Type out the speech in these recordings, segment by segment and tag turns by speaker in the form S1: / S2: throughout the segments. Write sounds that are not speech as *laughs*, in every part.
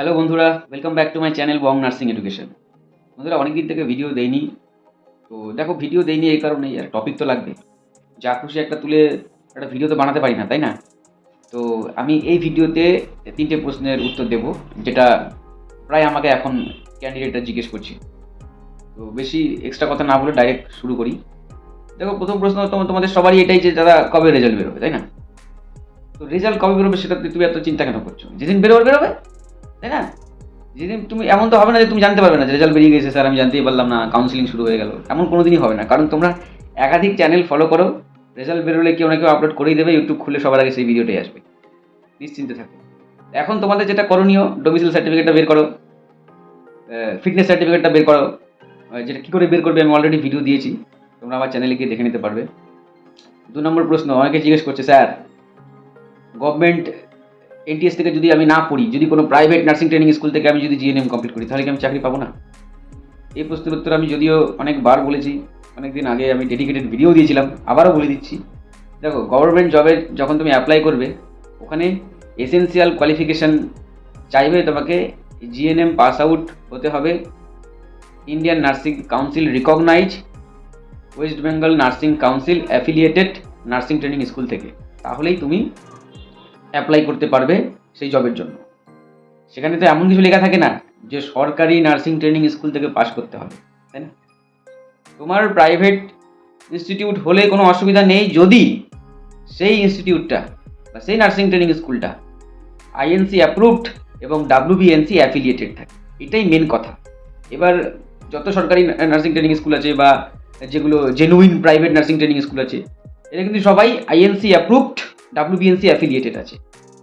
S1: Hello বন্ধুরা। Welcome back to my channel Bong nursing education বন্ধুরা অনেক দিন থেকে ভিডিও দেইনি। তো দেখো ভিডিও দেইনি এই কারণেই, আর টপিক তো লাগবে। যা খুশি একটা তুলে একটা ভিডিও তো বানাতে পারি না, তাই না? তো আমি এই ভিডিওতে তিনটে প্রশ্নের উত্তর দেব, যেটা প্রায় আমাকে এখন ক্যান্ডিডেটরা জিজ্ঞেস করছে। তো বেশি এক্সট্রা কথা না বলে ডাইরেক্ট শুরু করি। দেখো, প্রথম প্রশ্ন তোমাদের সবারই এটাই যে দাদা কবে রেজাল্ট বেরোবে, তাই না? তো রেজাল্ট কবে বেরোবে সেটা তুমি এত চিন্তা কেন করছ? যেদিন বেরোবে বেরোবে। তাই না? যেদিন তুমি, এমন তো হবে না যে তুমি জানতে পারবে না যে রেজাল্ট বেরিয়ে গেছে, স্যার আমি জানতেই পারলাম না কাউন্সিলিং শুরু হয়ে গেল। এমন কোনো দিনই হবে না। কারণ তোমরা একাধিক চ্যানেল ফলো করো রেজাল্ট বেরোলে কেউ না কেউ আপলোড করেই দেবে ইউটিউব খুলে সবার আগে সেই ভিডিওটাই আসবে। নিশ্চিন্তে থাকো। এখন তোমাদের যেটা করণীয় ডোমিসিল সার্টিফিকেটটা বের করো ফিটনেস সার্টিফিকেটটা বের করো যেটা কী করে বের করবে আমি অলরেডি ভিডিও দিয়েছি, তোমরা আমার চ্যানেলে গিয়ে দেখে নিতে পারবে। দু নম্বর প্রশ্ন, অনেকে জিজ্ঞেস করছে, স্যার গভর্নমেন্ট এনটিএস থেকে যদি আমি না পড়ি, যদি কোনো প্রাইভেট নার্সিং ট্রেনিং স্কুল থেকে আমি যদি জিএনএম কমপ্লিট করি, তাহলে কি আমি চাকরি পাবো না? এই প্রশ্নের উত্তর আমি যদিও অনেকবার বলেছি, অনেকদিন আগে আমি ডেডিকেটেড ভিডিও দিয়েছিলাম, আবারও বলে দিচ্ছি। দেখো গভর্নমেন্ট জবে যখন তুমি অ্যাপ্লাই করবে, ওখানে এসেন্সিয়াল কোয়ালিফিকেশান চাইবে তোমাকে জিএনএম পাস আউট হতে হবে। Indian nursing council recognise West Bengal nursing council affiliated nursing training school থেকে। তাহলেই তুমি অ্যাপ্লাই করতে পারবে সেই জবের জন্য। সেখানে তো এমন কিছু লেখা থাকে না যে সরকারি নার্সিং ট্রেনিং স্কুল থেকে পাশ করতে হবে, তাই না? তোমার প্রাইভেট ইনস্টিটিউট হলে কোনো অসুবিধা নেই যদি সেই ইনস্টিটিউটটা বা সেই নার্সিং ট্রেনিং স্কুলটা আইএনসি অ্যাপ্রুভড এবং ডাব্লিউবিএনসি অ্যাফিলিয়েটেড থাকে। এটাই মেন কথা। এবার যত সরকারি নার্সিং ট্রেনিং স্কুল আছে বা যেগুলো genuine private nursing training school আছে এটা কিন্তু সবাই আইএনসি অ্যাপ্রুভড ডাব্লিউবিএনসি অ্যাফিলিয়েটেড আছে।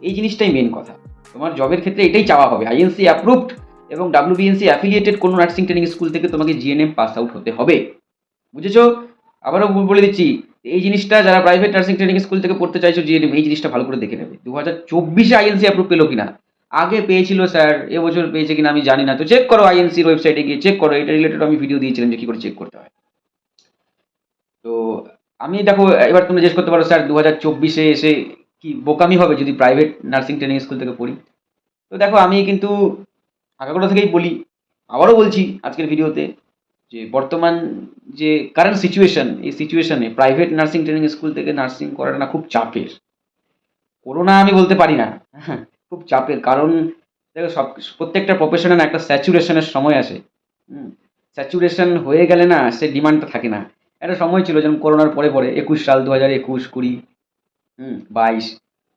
S1: এই জিনিসটাই মেন কথা। তোমার জবের ক্ষেত্রে এটাই চাওয়া হবে। আইএনসি অ্যাপ্রুভড এবং ডাব্লিউবিএনসি অ্যাফিলিয়েটেড কোনো নার্সিং ট্রেনিং স্কুল থেকে তোমাকে জিএনএম পাস আউট হতে হবে। বুঝেছ? আবারও বলে দিচ্ছি, এই জিনিসটা যারা প্রাইভেট নার্সিং ট্রেনিং স্কুল থেকে পড়তে চাইছো জিএনএম এই জিনিসটা ভালো করে দেখে নেবে। দু হাজার চব্বিশে আইএনসি অ্যাপ্রুভ পেল কিনা? আগে পেয়েছিল স্যার এবছর পেয়েছে কিনা আমি জানি না। তো চেক করো আইএনসির ওয়েবসাইটে গিয়ে চেক করো, এটা রিলেটেড আমি ভিডিও দিয়েছিলাম যে কী করে চেক করতে হয়। তো আমি দেখো, এবার তুমি জিজ্ঞেস করতে পারো, স্যার দু হাজার চব্বিশে এসে কি বোকামি হবে যদি প্রাইভেট নার্সিং ট্রেনিং স্কুল থেকে পড়ি? তো দেখো, আমি কিন্তু আগাগোড়া থেকেই বলি, আবারও বলছি আজকের ভিডিওতে যে বর্তমান যে কারেন্ট সিচুয়েশন এই সিচুয়েশনে প্রাইভেট নার্সিং ট্রেনিং স্কুল থেকে নার্সিং করাটা না খুব চাপের। করোনা আমি বলতে পারি না, *laughs* খুব চাপের। কারণ, দেখো, সব, প্রত্যেকটা প্রফেশনের একটা স্যাচুরেশনের সময় আসে। হুম স্যাচুরেশন হয়ে গেলে না, সে ডিমান্ডটা থাকে না। একটা সময় ছিল যেমন করোনার পরে পরে একুশ সাল দু হাজার একুশ কুড়ি, হুম, বাইশ,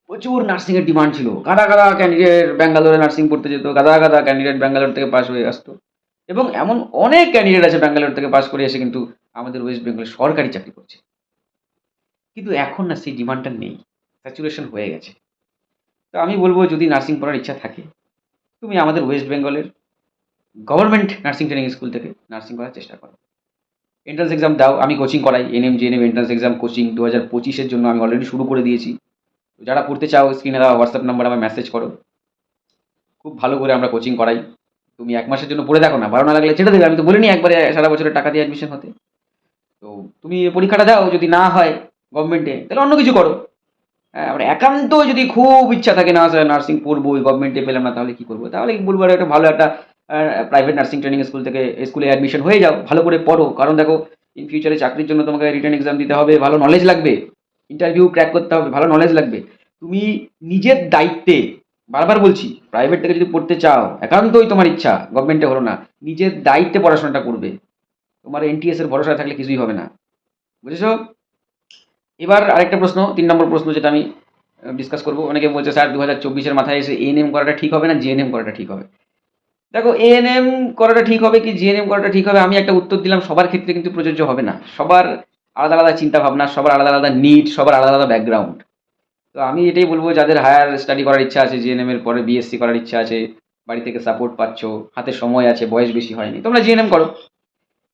S1: প্রচুর নার্সিংয়ের ডিমান্ড ছিল। গাদা গাদা ক্যান্ডিডেট ব্যাঙ্গালোরে নার্সিং পড়তে যেত, গাদা গাদা ক্যান্ডিডেট ব্যাঙ্গালোর থেকে পাস হয়ে আসতো। এবং এমন অনেক ক্যান্ডিডেট আছে ব্যাঙ্গালোর থেকে পাস করে এসে কিন্তু আমাদের ওয়েস্ট বেঙ্গলে সরকারি চাকরি করছে। কিন্তু এখন না সেই ডিমান্ডটা নেই স্যাচুরেশন হয়ে গেছে। তো আমি বলব, যদি নার্সিং পড়ার ইচ্ছা থাকে, তুমি আমাদের ওয়েস্ট বেঙ্গলের গভর্নমেন্ট নার্সিং ট্রেনিং স্কুল থেকে নার্সিং করার চেষ্টা করো। এন্ট্রান্স এক্সাম দাও, আমি কোচিং করাই NM GNM entrance exam coaching দু হাজার পঁচিশের জন্য আমি অলরেডি শুরু করে দিয়েছি। যারা পড়তে চাও স্ক্রিনে দেওয়া হোয়াটসঅ্যাপ নাম্বার আমার মেসেজ করো। খুব ভালো করে আমরা কোচিং করাই। তুমি এক মাসের জন্য পড়ে দেখো না ভালো না লাগলে ছেড়ে দেবে, আমি তো বলিনি একবারে সারা বছরের টাকা দিয়ে অ্যাডমিশন হতে। তো তুমি পরীক্ষাটা দাও, যদি না হয় গভর্নমেন্টে তাহলে অন্য কিছু করো। হ্যাঁ আমার একান্ত যদি খুব ইচ্ছা থাকে না স্যার নার্সিং পড়ব, ওই গভর্নমেন্টে পেলাম না, তাহলে কী করব? তাহলে বলব একটা ভালো একটা প্রাইভেট নার্সিং ট্রেনিং স্কুল থেকে স্কুলে অ্যাডমিশন হয়ে যাও, ভালো করে পড়ো। কারণ দেখো ইন ফিউচারে চাকরির জন্য তোমাকে রিটার্ন এক্সাম দিতে হবে, ভালো নলেজ লাগবে। ইন্টারভিউ ক্র্যাক করতে হবে, ভালো নলেজ লাগবে। তুমি নিজের দায়িত্বে, বারবার বলছি প্রাইভেট থেকে যদি পড়তে চাও, একান্তই তোমার ইচ্ছা গভর্নমেন্টে হলো না, নিজের দায়িত্বে পড়াশোনাটা করবে। তোমার এনটিএস এর ভরসা থাকলে কিছুই হবে না। বুঝেছ? এবার আরেকটা প্রশ্ন, তিন নম্বর প্রশ্ন যেটা আমি ডিসকাস করব। অনেকে বলছে, স্যার দু হাজার চব্বিশের মাথায় এসে এএনএম করাটা ঠিক হবে না? জিএনএম করাটা ঠিক হবে? দেখো এএনএম করাটা ঠিক হবে কি জিএনএম করাটা ঠিক হবে, আমি একটা উত্তর দিলাম, সবার ক্ষেত্রে কিন্তু প্রযোজ্য হবে না। সবার আলাদা আলাদা চিন্তা ভাবনা সবার আলাদা আলাদা নিড সবার আলাদা আলাদা ব্যাকগ্রাউন্ড তো আমি এটাই বলব, যাদের হায়ার স্টাডি করার ইচ্ছা আছে জিএনএম এর পরে বিএসসি করার ইচ্ছা আছে, বাড়ি থেকে সাপোর্ট পাচ্ছ, হাতে সময় আছে, বয়স বেশি হয়নি, তোমরা জিএনএম করো।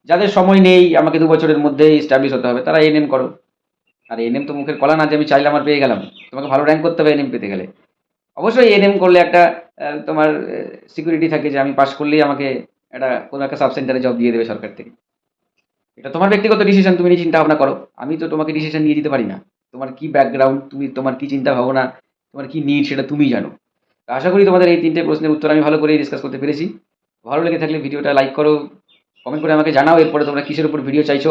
S1: যাদের সময় নেই, আমাকে দু বছরের মধ্যেই স্টাবলিশ হতে হবে, তারা এনএম করো। আর এনএম তো মুখের কলা না যে আমি চাইলে আমার পেয়ে গেলাম, তোমাকে ভালো র্যাঙ্ক করতে হবে এনএম পেতে গেলে। অবশ্যই এনএম করলে একটা তোমার সিকিউরিটি থাকে যে আমি পাস করলেই আমাকে একটা কোনো একটা সাব সেন্টারে জব দিয়ে দেবে সরকার থেকে। এটা তোমার ব্যক্তিগত ডিসিশন তুমি নিয়ে চিন্তা ভাবনা করো। আমি তো তোমাকে ডিসিশন নিয়ে দিতে পারি না। তোমার কি ব্যাকগ্রাউন্ড তুমি, তোমার কী চিন্তা ভাবনা, তোমার কী নিড সেটা তুমিই জানো। আশা করি তোমাদের এই তিনটে প্রশ্নের উত্তর আমি ভালো করেই ডিসকাস করতে পেরেছি। ভালো লেগে থাকলে ভিডিওটা লাইক করো কমেন্ট করে আমাকে জানাও, এরপরে তোমরা কিসের উপর ভিডিও চাইছো।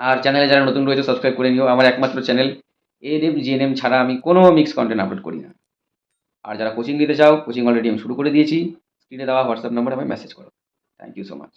S1: আর চ্যানেলে যারা নতুন রয়েছে সাবস্ক্রাইব করে নিও। আমার একমাত্র channel A M G N M ছাড়া আমি কোনো মিক্স কন্টেন্ট আপলোড করি না। আর যারা কোচিং নিতে চাও কোচিং অলরেডি আমি শুরু করে দিয়েছি। স্ক্রিনে দেওয়া হোয়াটসঅ্যাপ নম্বরে আমায় মেসেজ করো। Thank you so much